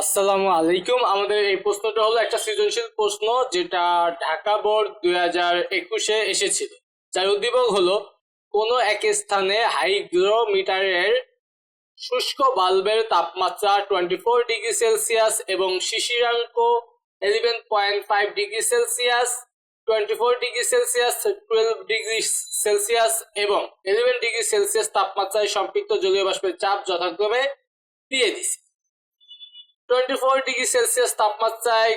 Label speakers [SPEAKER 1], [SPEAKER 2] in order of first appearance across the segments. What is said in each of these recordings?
[SPEAKER 1] আসসালামু আলাইকুম। আমাদের এই প্রশ্নটা হলো একটা সৃজনশীল প্রশ্ন যেটা ঢাকা বোর্ড দুই হাজার একুশে এসেছিল। যার উদ্দীপক হলো, কোনো এক স্থানে হাইগ্রোমিটারের শুষ্ক বাল্বের তাপমাত্রা টোয়েন্টি ফোর ডিগ্রি সেলসিয়াস এবং শিশিরাঙ্ক eleven point five degree Celsius, twenty four degree Celsius twelve degree Celsius এবং ইলেভেন ডিগ্রি সেলসিয়াস তাপমাত্রায় সম্পৃক্ত জলীয় বাষ্পের চাপ যথাক্রমে দিয়ে দিছে। টোয়েন্টি ফোর ডিগ্রি সেলসিয়াস তাপমাত্রায়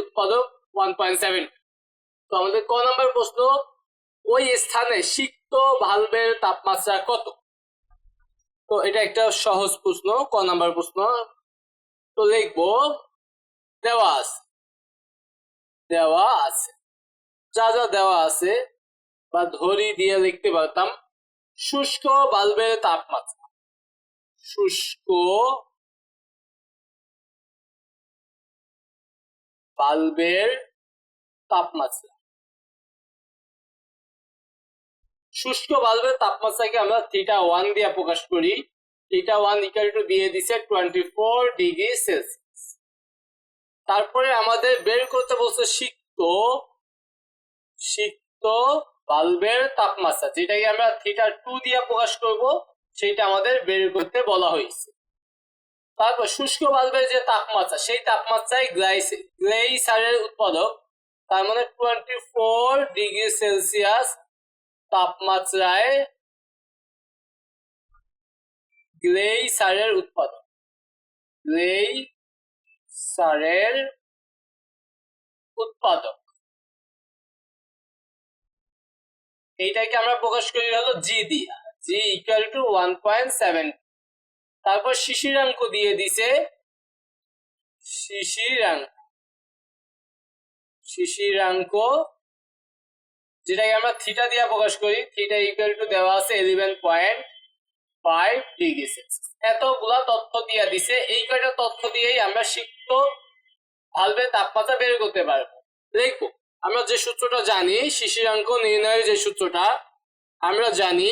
[SPEAKER 1] উৎপাদক ওয়ান পয়েন্ট সেভেন। তো আমাদের ক নম্বর প্রশ্ন, ওই স্থানে সিক্ত ভালভের তাপমাত্রা কত? তো এটা একটা সহজ প্রশ্ন, ক প্রশ্ন। তো লিখব, দেওয়া আছে দেওয়া আছে। যা যা দেওয়া আছে বা ধরি দিয়ে লিখতে পারতাম, শুষ্ক বাল্বের তাপমাত্রা। শুষ্ক বাল্বের তাপমাত্রা। শুষ্ক বাল্বের তাপমাত্রাকে আমরা থিটা ওয়ান দিয়ে প্রকাশ করি। থিটা ওয়ান ইকাল টু দিয়ে দিছে টোয়েন্টি ফোর ডিগ্রি সেলসিয়াস তারপরে আমাদের বের করতে বলছে সিক্ত সিক্ত বাল্বের তাপমাত্রা। যেটাকে আমরা থিটা টু দিয়ে প্রকাশ করব, সেটা আমাদের বের করতে বলা হয়েছে। তারপর শুষ্ক বাল্বের যে তাপমাত্রা, সেই তাপমাত্রায় গ্লেইসারের উৎপাদক। তার মানে টোয়েন্টি ফোর ডিগ্রি সেলসিয়াস তাপমাত্রায় গ্লেইসারের উৎপাদন গ্লেইসারের উৎপাদক। এইটাকে আমরা প্রকাশ করি হলো জি দিয়া। G equal to one point seven তারপর শিশিরাঙ্ক দিয়ে দিছে। শিশিরাঙ্ক শিশিরাঙ্ক যেটাকে আমরা থিটা দিয়ে প্রকাশ করি থিটা ইকুয়াল টু দেওয়া আছে ইলেভেন পয়েন্ট ফাইভ ডিগ্রি এতগুলা তথ্য দিয়ে দিছে। এই কয়টা তথ্য দিয়েই আমরা সিক্ত ভালভের তাপমাত্রা বের করতে পারব। দেখব আমরা যে সূত্রটা জানি শিশিরাঙ্ক নির্ণয়ের যে সূত্রটা, আমরা জানি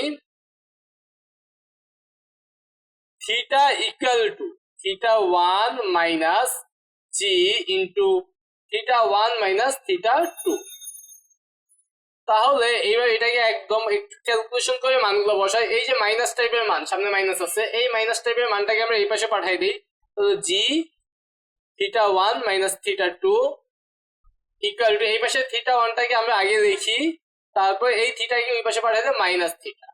[SPEAKER 1] theta equal to theta one minus G into theta one minus theta two তাহলে এইবার এটাকে একদম একটু ক্যালকুলেশন করে মানগুলো বসাই। এই যে মাইনাস টাইপের মান, সামনে মাইনাস আছে। এই মাইনাস টাইপের মানটাকে আমরা এই পাশে পাঠাই দিই। G theta one minus theta two equal to এই পাশে থিটা ওয়ানটাকে আমরা আগে লিখি। তারপর এই থিটাকে ওই পাশে পাঠাই দিই মাইনাস থিটা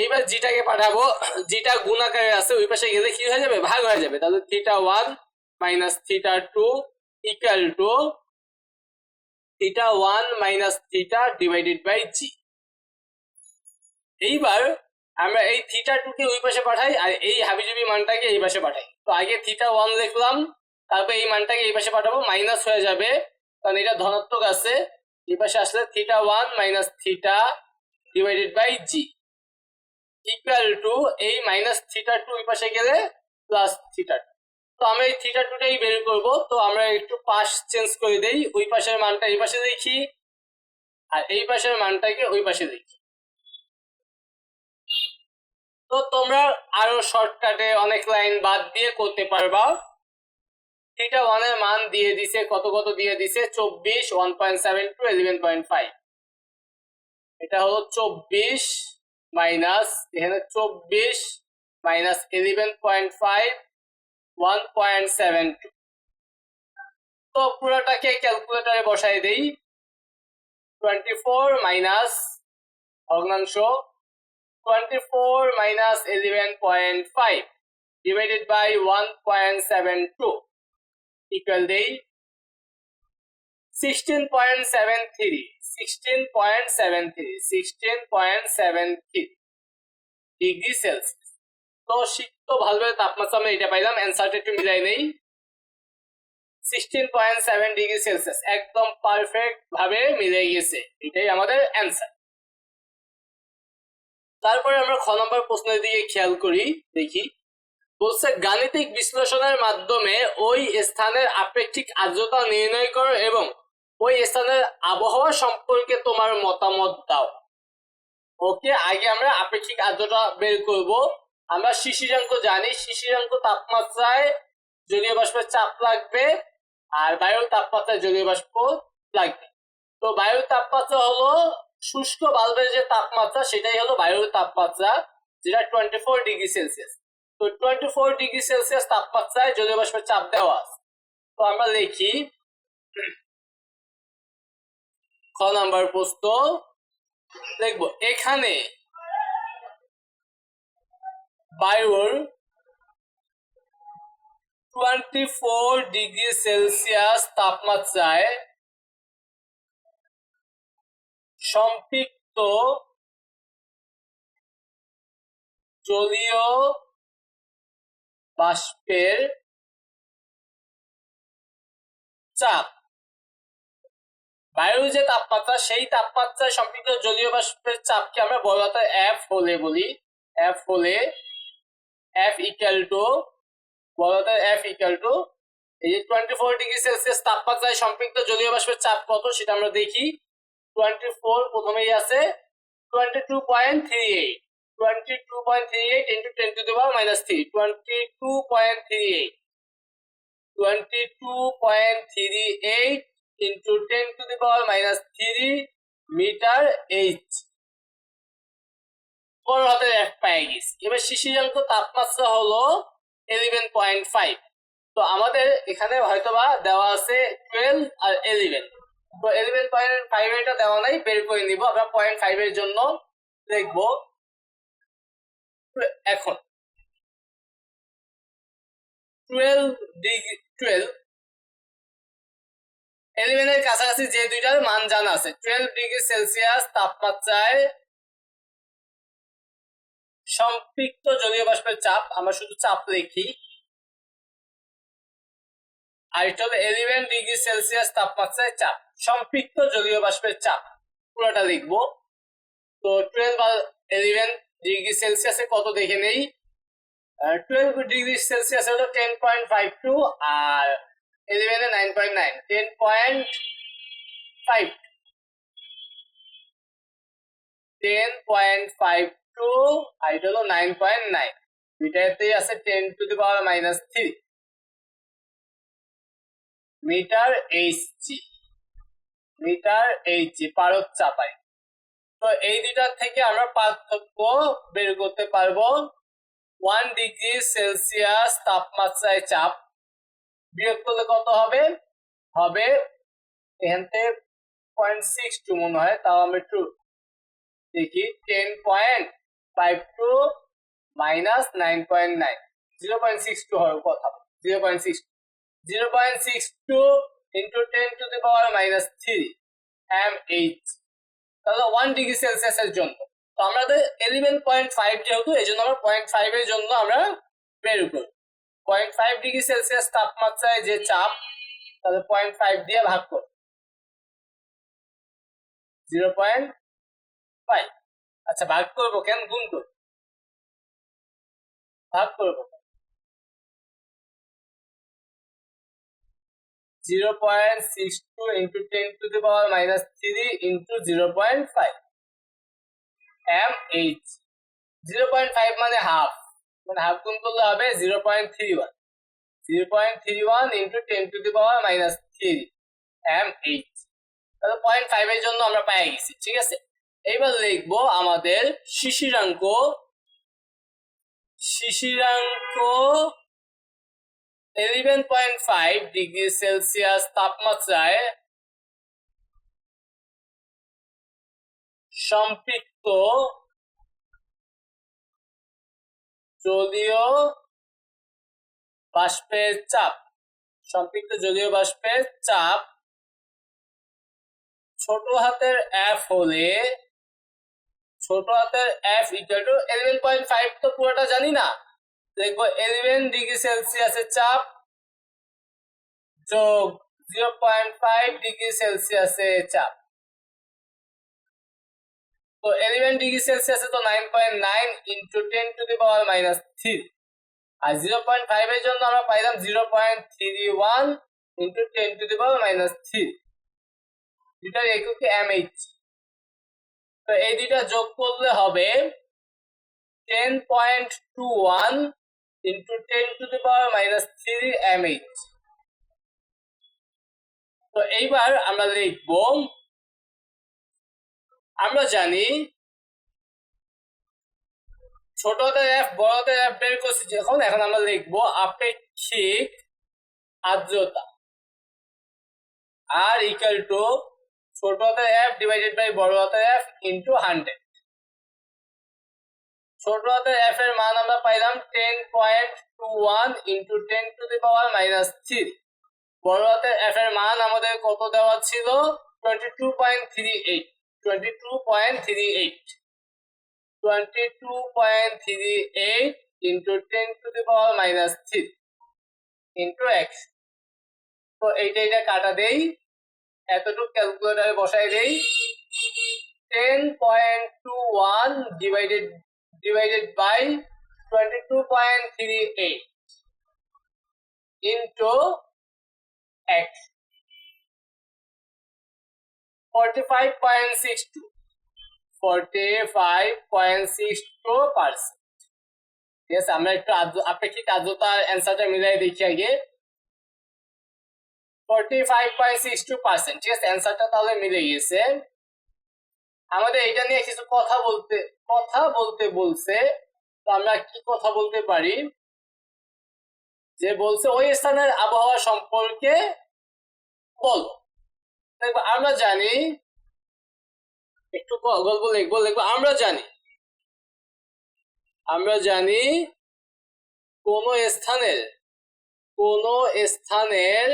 [SPEAKER 1] এইবার জিটাকে পাঠাবো, জিটা গুণ আকারে আছে, ওই পাশে গেলে কি হয়ে যাবে? ভাগ হয়ে যাবে। তাহলে theta one minus theta two equal to theta one minus theta divided by G এইবার আমরা এই থিটা টু কে ওই পাশে পাঠাই, আর এই হাবিজাবি মানটাকে এই পাশে পাঠাই। তো আগে থিটা ওয়ান লিখলাম, তারপর এই মানটাকে এই পাশে পাঠাবো মাইনাস হয়ে যাবে, কারণ এটা ধনাত্মক আছে। এই পাশে আসলে theta one minus theta divided by G equal to এই মাইনাস থিটা টু ওই পাশে গেলে প্লাস থিটা টু তো আমরা এই থিটা টুটাই বের করব। তো আমরা একটু পাশ চেঞ্জ করে দেই। ওই পাশের মানটা এই পাশে দেখি আর এই পাশের মানটাকে ওই পাশে দেখি। তো তোমরা আরও শর্টকাটে অনেক লাইন বাদ দিয়ে করতে পারবা। থিটা ওয়ানের মান দিয়ে দিছে, কত কত দিয়ে দিছে? চব্বিশ one point seven two eleven point five এটা হলো চব্বিশ মাইনাস, এখানে চব্বিশ, minus eleven point five one point seven two তো পুরোটাকে ক্যালকুলেটারে বসাই দেই। টোয়েন্টি ফোর মাইনাস ভগ্নাংশ twenty four minus eleven point five divided by one point seven two equal দেই। Sixteen point seven three sixteen point seven three sixteen point seven three degree Celsius তো সিক্ত ভালভের তাপমাত্রা আমরা এটা পাইলাম অ্যান্সারটা একটু মিলাই নেই। Sixteen point seven degree Celsius একদম পারফেক্ট ভাবে মিলে গেছে এটাই আমাদের অ্যান্সার তারপরে আমরা খ নম্বর প্রশ্নের দিকে খেয়াল করি, দেখি। বলছে, গাণিতিক বিশ্লেষণের মাধ্যমে ওই স্থানের আপেক্ষিক আর্দ্রতা নির্ণয় করো এবং ওই স্থানের আবহাওয়া সম্পর্কে তোমার মতামত দাও। ওকে, আগে আমরা আপেক্ষিক আর্দ্রতা বের করব। আমরা শিশিরাঙ্ক জানি, শিশিরাঙ্ক তাপমাত্রায় জলীয় বাষ্পের চাপ লাগবে আর বায়ুর তাপমাত্রায় জলীয় বাষ্প লাগবে। তো বায়ুর তাপমাত্রা হলো শুষ্ক বাল্বের যে তাপমাত্রা, সেটাই হলো বায়ুর তাপমাত্রা, যেটা টোয়েন্টি ফোর ডিগ্রি সেলসিয়াস তো টোয়েন্টি ফোর ডিগ্রি সেলসিয়াস তাপমাত্রায় জলীয় বাষ্পের চাপ দেওয়া তো আমরা লিখি খ নাম্বার প্রশ্ন দেখব। এখানে বায়ুর টোয়েন্টি ফোর ডিগ্রি সেলসিয়াস তাপমাত্রায় সম্পৃক্ত জলীয় বাষ্পের চাপ। বায়ুর যে তাপমাত্রা, সেই তাপমাত্রায় সম্পৃক্ত জলীয় বাষ্পের চাপকে আমরা বড় হাতের এফ হলে বলি। এফ হলে এফ ইকুয়াল টু বড় হাতের এফ ইকুয়াল টু এই যে টোয়েন্টি ফোর ডিগ্রি সেলসিয়াস তাপমাত্রায় সম্পৃক্ত জলীয় বাষ্পের চাপ কত সেটা আমরা দেখি। টোয়েন্টি ফোর প্রথমেই আছে twenty two point three eight twenty two point three eight into ten to the power minus three twenty two point three eight twenty two point three eight into ten to the power minus three metre H বড় হাতের এক পায়ে গেছি এবার শিশিরাঙ্ক তাপমাত্রা হলো eleven point five তো আমাদের এখানে হয়তোবা দেওয়া আছে টুয়েলভ আর এলিভেন তো এলিভেন পয়েন্ট ফাইভ এটা দেওয়া নাই, বের করে নিব। আমরা পয়েন্ট ফাইভ এর জন্য দেখব এখন। টুয়েলভ ডিগ্রি টুয়েলভ এলিভেনের কাছাকাছি যে দুইটার মান জানা আছে টুয়েলভ ডিগ্রি সেলসিয়াস তাপমাত্রায় সম্পৃক্ত জলীয় বাষ্পের চাপ, আমরা শুধু চাপ লিখি এলিভেন ডিগ্রি সেলসিয়াস তাপমাত্রায় চাপ, সম্পৃক্ত জলীয় বাষ্পের চাপ, পুরোটা লিখব। তো টুয়েলভ আর এলিভেন ডিগ্রি সেলসিয়াসে কত দেখে নেই? টুয়েলভ ডিগ্রি সেলসিয়াস হলো টেন পয়েন্ট ফাইভ টু আর ইলেভেনে nine point nine ten point five ten point five two আর হলো নাইন পয়েন্ট নাইন দুইটাতেই আছে ten to the power minus three metre H G metre H G পারদ চাপাই। তো এই দুইটার থেকে আমরা পার্থক্য বের করতে পারব। ওয়ান ডিগ্রি সেলসিয়াস তাপমাত্রায় চাপ। বিয়োগ করলে কত হবে? হবে এখান থেকে পয়েন্ট সিক্স টু মনে হয়, তাও আমি একটু দেখি ten point five two minus nine point nine zero point six two হবে কথা। Zero point six zero point six two into ten to the power minus three M H তাহলে one degree সেলসিয়াসের জন্য। তো আমাদের এলিভেন পয়েন্ট ফাইভ যেহেতু, এই জন্য আমরা পয়েন্ট ফাইভ এর জন্য আমরা বের করব। পয়েন্ট ফাইভ ডিগ্রি সেলসিয়াস তাপমাত্রায় যে চাপ, তাহলে পয়েন্ট ফাইভ দিয়ে ভাগ করব জিরো পয়েন্ট ফাইভ। আচ্ছা ভাগ করব কেন? গুণ করব। ভাগ করব zero point six two into ten to the power minus three into zero point five. M H. Zero point five মানে হাফ। মানে হাফ গুণ করলে হবে zero point three one zero point three one into ten to the power minus three M H তাহলে point five এর জন্য আমরা পেয়ে গেছি, ঠিক আছে? এইবার লিখব আমাদের শিশিরাঙ্ক শিশিরাঙ্ক eleven point five degree Celsius তাপমাত্রায় সম্পৃক্ত জলীয় বাষ্পের চাপ, সম্পৃক্ত জলীয় বাষ্পের চাপ ছোট হাতের এফ হলে, ছোট হাতের F equal to eleven point five তো পুরোটা জানি না। দেখব ইলেভেন ডিগ্রি সেলসিয়াসের চাপ যোগ জিরো পয়েন্ট ফাইভ ডিগ্রি সেলসিয়াসের চাপ। তো ইলেভেন ডিগ্রি সেলসিয়াসে তো nine point nine into ten to the power minus three R zero point জন্য আমরা পাইলাম zero point three one into ten to the power minus three দুটার একক এম এইচ তো এই দুইটা যোগ করলে হবে ten point two one into ten to the power minus three M H তো এইবার আমরা লিখব আমরা জানি ছোট হাতের এফ বড় হাতের এফ বের করছি যখন, এখন আমরা লিখব আপেক্ষিক আর্দ্রতা। আর ইকুয়াল টু ছোট হাতের এফ ডিভাইডেড বাই বড় এফ ইন্টু হান্ড্রেড ছোট হাতের এফ এর মান আমরা পাইলাম ten point two one into ten to the power minus three বড় হাতের এফ এর মান আমাদের কত দেওয়া ছিল? Twenty two point three eight twenty two point three eight twenty two point three eight into ten to the power minus three into X তো এইটা এটা কাটা দেই, এতটুকু ক্যালকুলেটারে বসাই দেই ten point two one divided divided by 45.62 45.62 ঠিক আছে তাহলে মিলে গেছে। আমাদের এটা নিয়ে কিছু কথা বলতে কথা বলতে বলছে, তো আমরা কি কথা বলতে পারি? যে বলছে, ওই স্থানের আবহাওয়া সম্পর্কে বলো। আমরা জানি, একটু গল্প লিখব লিখব, আমরা জানি। আমরা জানি কোন স্থানের কোন স্থানের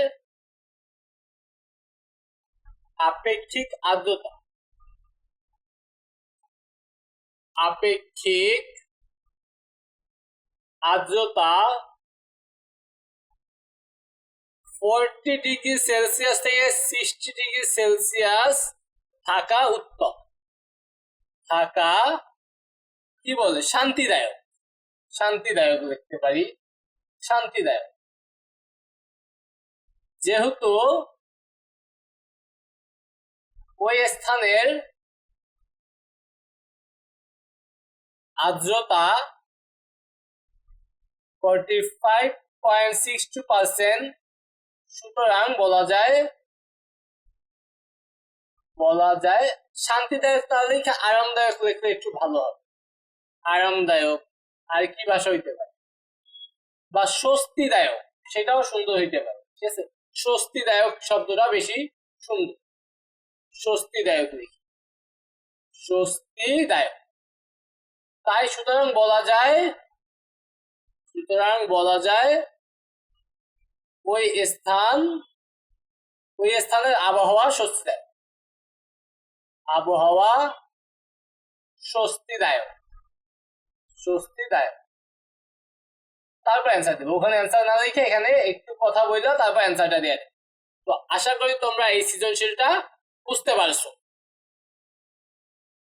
[SPEAKER 1] আপেক্ষিক আর্দ্রতা। আপেক্ষিক আর্দ্রতা ফোরটি ডিগ্রি সেলসিয়াস থেকে সিক্সটি ডিগ্রি সেলসিয়াস থাকা উত্তম। থাকা কি বলে? শান্তিদায়ক। শান্তিদায়ক লিখতে পারি। শান্তিদায়ক। যেহেতু ওই স্থানের আর্দ্রতা forty five point six two percent সুতরাং বলা যায় বলা যায় শান্তিদায়ক না লিখে আরামদায়ক লিখলে একটু ভালো হবে? আরামদায়ক, আর কি ভাষা হইতে পারে? বা স্বস্তিদায়ক, সেটাও সুন্দর হইতে পারে, ঠিক আছে? স্বস্তিদায়ক শব্দটা বেশি সুন্দর। স্বস্তিদায়ক লিখি। স্বস্তিদায়ক। তাই সুতরাং বলা যায়, সুতরাং বলা যায় ওই স্থান, ওই স্থানের আবহাওয়া স্বস্তিদায়ক। আবহাওয়া স্বস্তিদায়ক। স্বস্তিদায়ক। তারপর অ্যান্সার দেবো। ওখানে অ্যান্সার না লিখে এখানে একটু কথা বলল তারপর অ্যান্সারটা দিয়ে তো আশা করি তোমরা এই সৃজনশীলটা বুঝতে পারছ।